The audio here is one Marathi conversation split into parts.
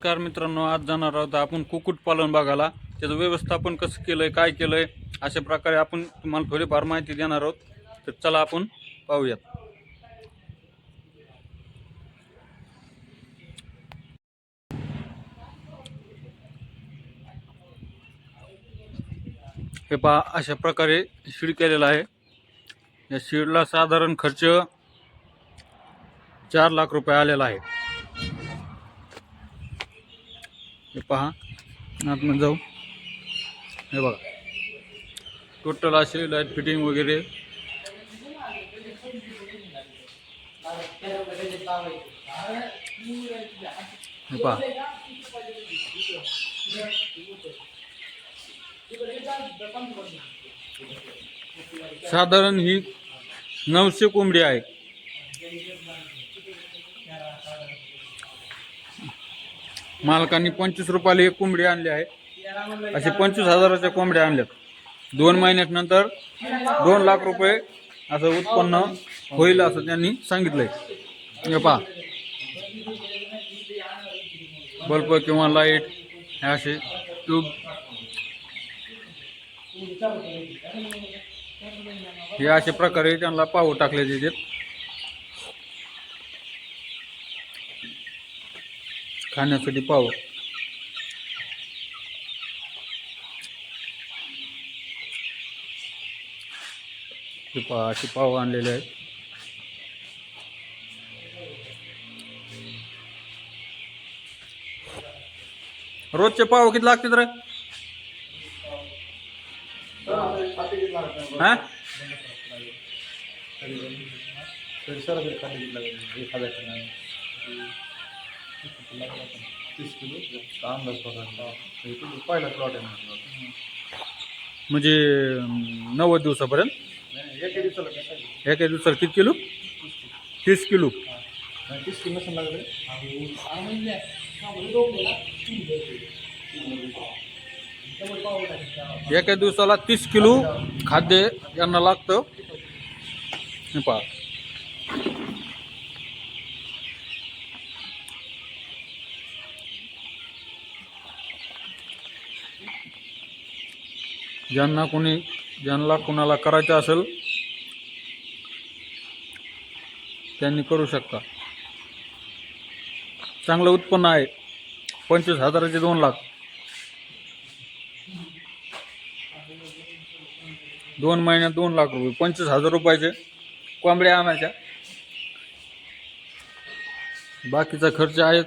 नमस्कार मित्रांनो आज जाणार आहोत आपण कुक्कुटपालन बघायला. त्याचं व्यवस्थापन कसं केलंय काय केलंय अशा प्रकारे आपण तुम्हाला थोडीफार माहिती देणार आहोत. तर चला आपण पाहूयात. हे पहा अशा प्रकारे शीड केलेला आहे. या शीडला साधारण खर्च चार लाख रुपये आलेला आहे. हे पहा. आतमध्ये जाऊ. हे बघा. टोटल असे लाइट फिटिंग वगैरे. हे पहा. साधारण ही नऊशे कोंबडी आहे. मालकांनी पंचवीस रुपयाला एक कोंबडी आणली आहे. असे पंचवीस हजाराच्या कोंबड्या आणल्यात. दोन महिन्यात नंतर दोन लाख रुपये असं उत्पन्न होईल असं त्यांनी सांगितलंय. हे पहा. बल्ब किंवा लाइट हे असे ट्यूब हे अशा प्रकारे त्यांना पाहू टाकले जातात. खाण्यासाठी पाव. हे पहा पाव आणलेले आहेत. रोजचे पाव किती लागतात रे? हा? पहिला प्लॉट आहे म्हणजे नव्वद दिवसापर्यंत एका दिवसाला कसं आहे? एका दिवसाला किती किलो तीस किलो नाही, तीस किलो नसेल लागले एका दिवसाला तीस किलो खाद्य यांना लागतं हे पहा ज्यांना कोणी ज्यांना कोणाला करायचं असेल त्यांनी करू शकता. चांगलं उत्पन्न आहे. पंचवीस हजाराचे दोन लाख. दोन महिन्यात दोन लाख रुपये. पंचवीस हजार रुपयाचे कोंबड्या आणायच्या. बाकीचा खर्च आहेच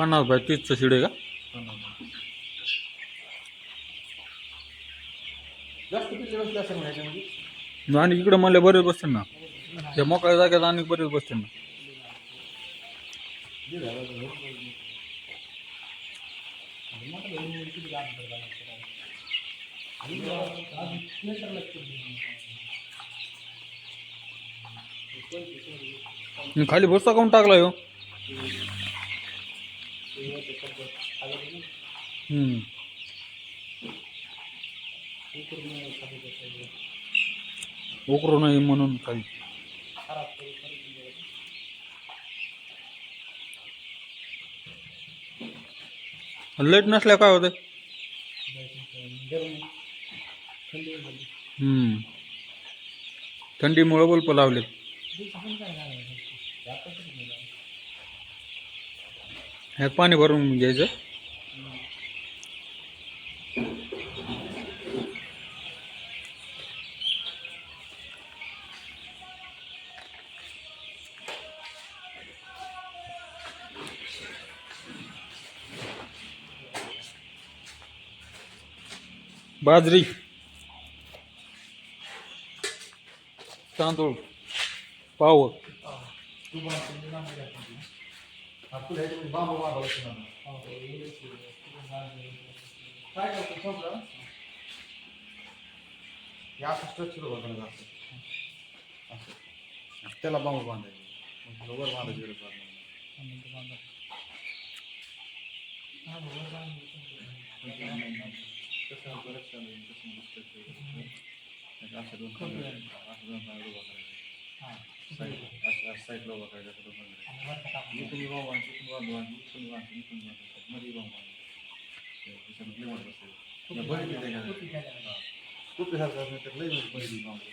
पन्नास बाय तीसचं शिड आहे का पन्नास बाय. जास्त पिल्ले बसले असेल ना ह्याच्यामध्ये आणि इकडे मला बरेच बसते ना त्या मोकळ्या जागेत आणि बरेच बसते ना. आणि खाली भुसा काऊन टाकला हो उकरू नये म्हणून काही. लेट नसल्या काय होते थंडीमुळं बल्प लावले ह्यात पाणी भरून घ्यायचं. बघायला असं असं. त्याला बांबू बांधायचे. तुला वर बांधायची लक्षात येईल, कसं मग structure येईल. असं दोन असं दोन खांबे उभा करायचे. Side- असं- असं side ला उभा करायचं, असं दोन खांबे. इथून बांबू आणायचं, इथून बांबू आणायचं, इथून बांधायचं, इथून बांधायचं. मध्ये बांबू आणायचं. ते त्याच्यात लय बळीत येते का? हा. कुठे सारखं असलं तर लय बळीत बांबू.